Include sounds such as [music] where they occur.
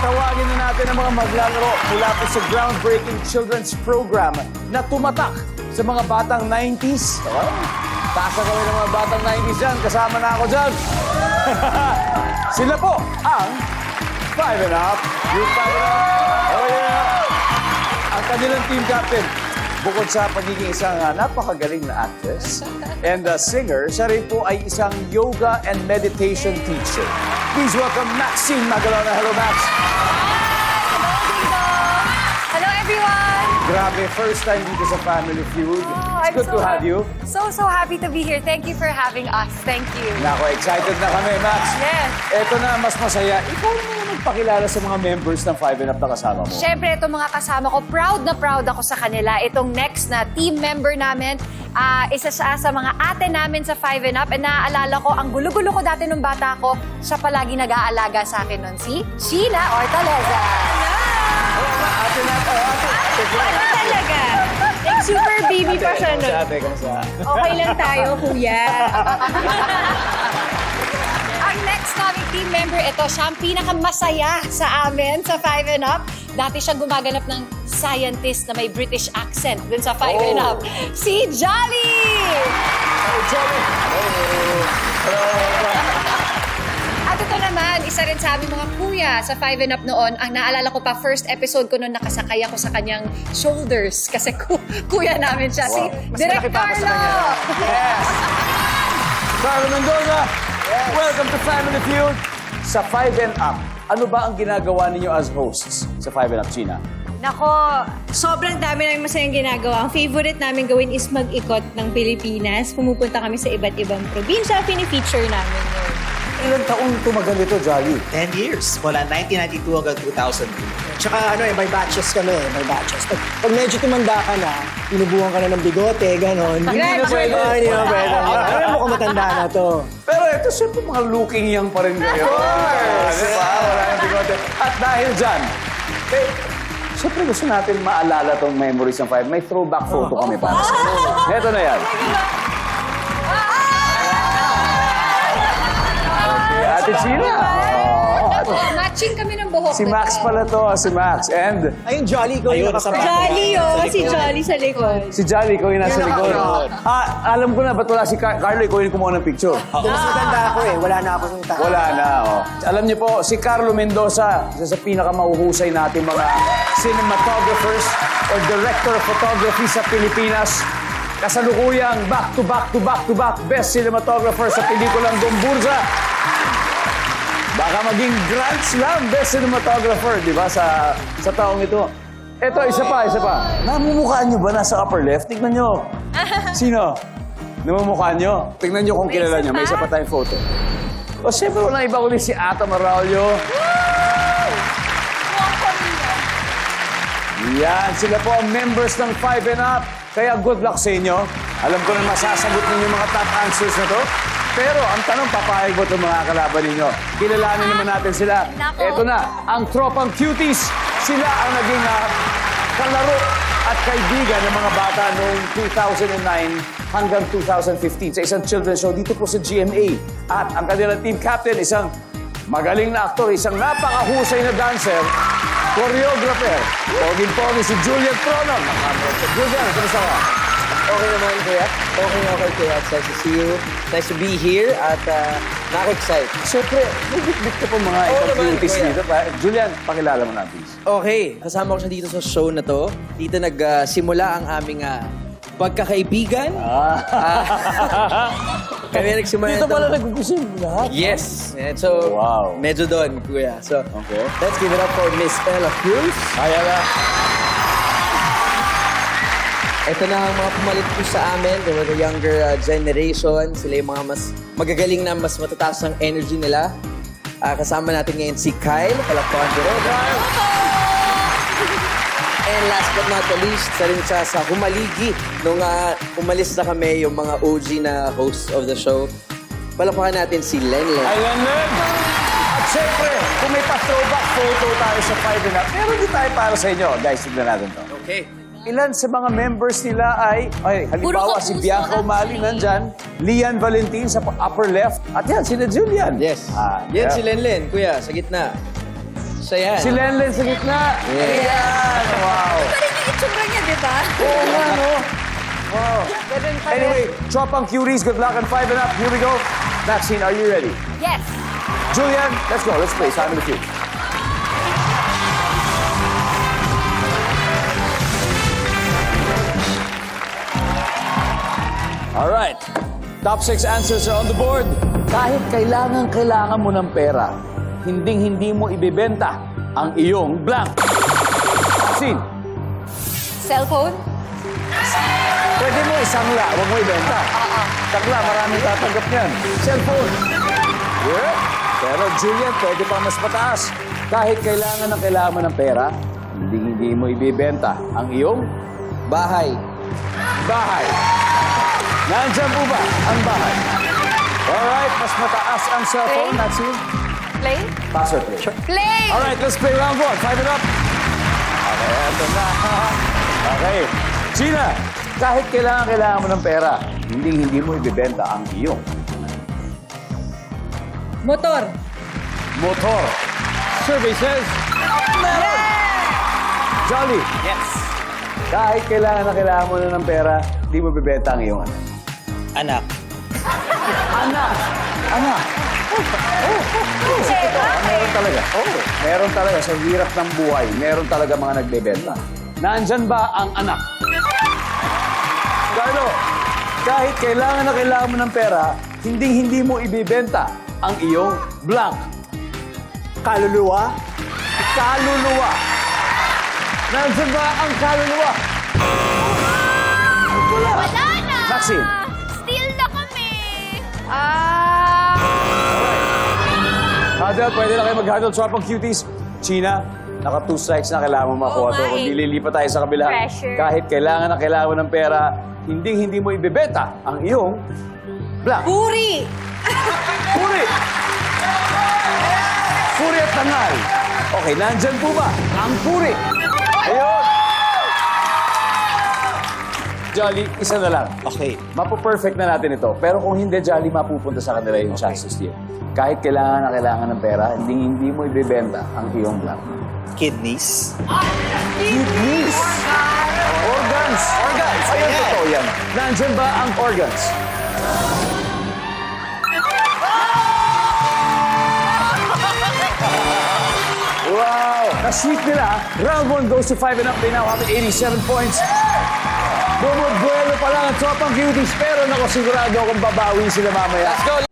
Tatawagin na natin ang mga maglalaro mula po sa groundbreaking children's program na tumatak sa mga batang 90s. Oh, tasa kami ng mga batang 90s dyan. Kasama na ako dyan. [laughs] Sila po ang Five and Up. Yung Five and Up. Oh yeah. Ang kanilang team captain. Bukod sa pagiging isang ah, napakagaling na actress and a singer, siya rin po ay isang yoga and meditation teacher. Please welcome Maxine Magalona. Hello, Max. Hello, everyone! Grabe, first time dito sa Family Feud. Oh, It's good to have you. So, so happy to be here. Thank you for having us. Thank you. Nako, excited na kami, Max. Yes. Ito na, mas masaya. Ikaw na naman magpakilala sa mga members ng Five and Up na kasama mo. Siyempre, itong mga kasama ko, proud na proud ako sa kanila. Itong next na team member namin, ah, isa siya sa mga ate namin sa Five and Up. And naaalala ko, ang gulo-gulo ko dati nung bata ko, siya palagi nag-aalaga sa akin nun, si Sheila Ortaleza. Ate na, oh, ate. Ate, Ano talaga? Like, super baby pa siya nun. ate, kamusta? Okay lang tayo, kuya. Ang next naming team member, ito siya ang pinakamasaya sa amin sa Five and Up. Dati siyang gumaganap ng scientist na may British accent dun sa Five and Oh. Up. Si Jolly! Hey, Johnny. Hello. At ito naman, isa rin sa aming mga kuya sa Five and Up noon. Ang naalala ko pa, first episode ko noon, nakasakay ako sa kanyang shoulders kasi ku- kuya namin siya. Si Wow. Mas Direk Carlo! Yes. [laughs] Carlo Mendoza, welcome to Family Feud. Sa Five and Up, ano ba ang ginagawa ninyo as hosts sa Five and Up, Gina? Nako, sobrang dami namin masayang ginagawa. Ang favorite namin gawin is mag-ikot ng Pilipinas. Pumupunta kami sa iba't ibang probinsya. Pinifeature namin. Ilang taon tumagal ito, Jolly? 10 years. Mula 1992 hanggang 2002. Tsaka ano eh, may batches kami eh, may batches. Pag, pag medyo tumanda ka na, pinubuhan ka na ng bigote, ganon. Hindi na pwede. Oh, hindi na pwede. Alam mo kung matanda na to. Pero ito, siyempre mga looking young pa rin kayo. Of course! Diba? Wala yung bigote. At dahil dyan, eh, siyempre gusto natin maalala tong memories ng Five. May throwback photo kami para sa. Ito na yan. Ate Gina. Oh, matching kami ng buhok. si Max pala to, si Max. And Ayun, Jolly, ikaw yung nakasama. Jolly oh, si Jolly sa likod. si Jolly, ikaw yung nasa Yun ako, likod. Ah, alam ko na, ba't wala si Car- Carlo? Ikaw yung kumuha ng picture. Doon mas matanda ako eh, wala na ako ng tao. Wala na, oh. Alam niyo po, si Carlo Mendoza, isa sa pinakamauhusay natin mga cinematographers or director of photography sa Pilipinas. Kasalukuyang back to back to back to back best cinematographer sa pelikulang Gomburza. Baka maging Grand Slam best cinematographer, di ba, sa, sa taong ito. Ito, isa pa, isa pa. Namumukhaan niyo ba nasa upper left? Tignan niyo. [laughs] Sino? Namumukhaan niyo? Tignan niyo kung kilala niyo. May isa pa tayong photo. O siyempre, walang iba kundi si Ata Maraulio. Yan, sila po ang members ng Five and Up. Kaya good luck sa inyo. Alam ko na masasagot ninyo yung mga top answers na to. Pero ang tanong, papayag mo itong mga kalaban ninyo. Kilalanin naman natin sila. Nako. Ito na, ang tropang cuties. Sila ang naging ah, kalaro at kaibigan ng mga bata noong 2009 hanggang 2015 sa isang children's show dito po sa GMA. At ang kanilang team captain, isang magaling na aktor, isang napakahusay na dancer, choreographer. Poging-pogi si Julian Tronon. Julian, kamusta ka? Okay naman, kuya. Okay, okay, kuya. It's nice to see you. Nice to be here at uh, nakaka-excite. Siyempre, may bit po mga cuties kuya. dito. Pa. Julian, pakilala mo na, please. Okay, kasama ko siya dito sa show na to. Dito nagsimula ang aming ah, pagkakaibigan. Ah. [laughs] Kami nagsimula Dito pala nag-uusap lahat. Yes. And so, Wow. medyo doon, kuya. So, Okay. let's give it up for Miss Ella Cruz. Kaya na. Ito na ang mga pumalit po sa amin. The younger uh, generation. Sila yung mga mas magagaling na mas matataas ang energy nila. Ah, kasama natin ngayon si Kyle. Rin. [laughs] And last but not the least, isa rin siya sa humaligi nung ah, umalis na kami yung mga OG na hosts of the show. Palakpakan natin si Lenlen. Ayan na. At siyempre, kung may pa-throwback photo tayo sa Five and Up, meron din tayo para sa inyo. Guys, tignan natin to. Okay. Ilan sa mga members nila ay, ay halimbawa si Bianca Umali nandyan, Lian Valentin sa upper left, at yan, sina Julian. Yes. Ah, Yan yeah. si Lenlen, kuya, sa gitna. Siya yan. Si Lenlen sa gitna. Ayan. Wow. Pa rin yung itsura niya, di ba? Oo nga, no? [laughs] Wow. Ganun pa. Anyway, Tropang Cuties, good luck and five and up. Here we go. Maxine, are you ready? Yes. Julian, let's go. Let's play Simon the Cube. All right. Top six answers are on the board. Kahit kailangan kailangan mo ng pera, hinding hindi mo ibebenta ang iyong blank. Maxine, Cellphone? pwede mo isangla, huwag mo ibenta. Takla, maraming tatanggap niyan. Cellphone. Yeah. Pero Julian, pwede pa mas mataas. Kahit kailangan ng kailangan mo ng pera, hindi hindi mo ibibenta ang iyong Bahay. bahay. Nandiyan po ba ang bahay? Alright, mas mataas ang cellphone. Okay. Maxine, Play? pass or play? Play! Alright, let's play round one. Five it up. Okay, eto na. [laughs] Okay. Gina, kahit kailangan kailangan mo ng pera, hindi hindi mo ibibenta ang iyong Motor. motor. Survey says, meron. Jolly, Yes. kahit kailangan na kailangan mo na ng pera, hindi mo bibenta ang iyong ano. Anak. Anak! Anak! Pera? Meron talaga. Oo. Meron talaga. Sa hirap ng buhay, meron talaga mga nagbebenta. Nandyan ba ang anak? Carlo, kahit kailangan na kailangan mo ng pera, hindi hindi mo ibibenta ang iyong blank. Kaluluwa. Kaluluwa. Nandyan ba ang kaluluwa? Wala. Wala na! Maxine. Huddle, pwede na kayo mag-huddle. Tropang cuties. China, naka two strikes na kailangan mo makuha Oo to. Kung eh. nililipat tayo sa kabila, Pressure. kahit kailangan na kailangan mo ng pera, hindi hindi mo ibebenta ang iyong blank. Puri. Puri! Puri at tangal. Okay, nandyan po ba ang puri? Ayun! Jolly, isa na lang. Okay. Mapo-perfect na natin ito. Pero kung hindi, Jolly, mapupunta sa kanila yung chances here. Kahit kailangan na kailangan ng pera, hindi, hindi mo ibibenta ang iyong blank. Kidneys. Kidneys! Organs! Organs! Ayun, Ayan. totoo yan. Nandyan ba ang organs? Wow! Na-sweep nila. Round 1 goes to 5 and up. They now have 87 points. Bumubuelo pa lang ang tropang cuties. Pero nako, sigurado akong babawi sila mamaya. Let's go!